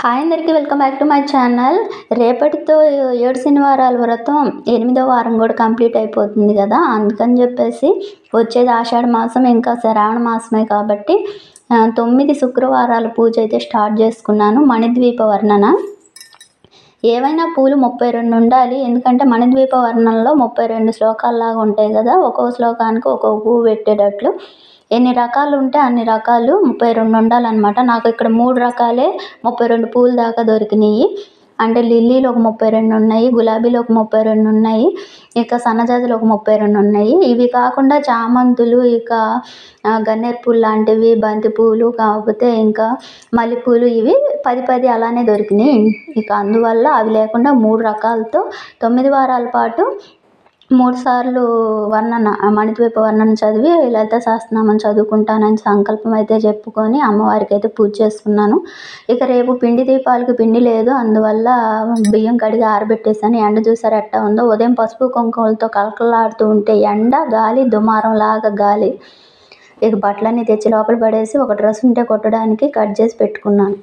Hi అందరికీ welcome back to my channel. రేపటితో ఏడు శనివారాల వ్రతం ఎనిమిదో వారం కూడా కంప్లీట్ అయిపోతుంది కదా. అందుకని చెప్పేసి వచ్చేది ఆషాఢ మాసం ఇంకా శ్రావణ మాసమే కాబట్టి తొమ్మిది శుక్రవారాల పూజ అయితే స్టార్ట్ చేసుకున్నాను. మణిద్వీప వర్ణన. ఏవైనా పూలు ముప్పై రెండు ఉండాలి. ఎందుకంటే మణిద్వీప వర్ణనలో ముప్పై రెండు శ్లోకాల్లాగా ఉంటాయి కదా. ఒక్కొక్క శ్లోకానికి ఒక్కొక్క పువ్వు పెట్టేటట్లు. ఎన్ని రకాలు ఉంటే అన్ని రకాలు ముప్పై రెండు ఉండాలన్నమాట. నాకు ఇక్కడ మూడు రకాలే ముప్పై రెండు పూలు దాకా దొరికినాయి. అంటే లిల్లీలు ఒక ముప్పై రెండు ఉన్నాయి గులాబీలు ఒక ముప్పై రెండు ఉన్నాయి ఇక సన్నజాజులు ఒక ముప్పై రెండు ఉన్నాయి. ఇవి కాకుండా చామంతులు ఇక గన్నేరు పూలు లాంటివి బంతి పూలు కాకపోతే ఇంకా మల్లెపూలు ఇవి పది పది అలానే దొరికినాయి. ఇక అందువల్ల అవి లేకుండా మూడు రకాలతో తొమ్మిది వారాల పాటు మూడు సార్లు వర్ణన మణిద్వీప వర్ణన చదివి లలిత సహస్రనామం చదువుకుంటానని సంకల్పం అయితే చెప్పుకొని అమ్మవారికి అయితే పూజ చేసుకున్నాను ఇక రేపు పిండి దీపాలకు పిండి లేదు. అందువల్ల బియ్యం కడిగి ఆరబెట్టేసాను ఎండ చూసారు ఎట్టా ఉందో? ఉదయం పసుపు కుంకుమలతో కలకలాడుతూ ఉంటే ఎండ గాలి దుమారం లాగా గాలి. ఇక బట్టలన్నీ తెచ్చి లోపల పడేసి ఒక డ్రెస్ ఉంటే కొట్టడానికి కట్ చేసి పెట్టుకున్నాను.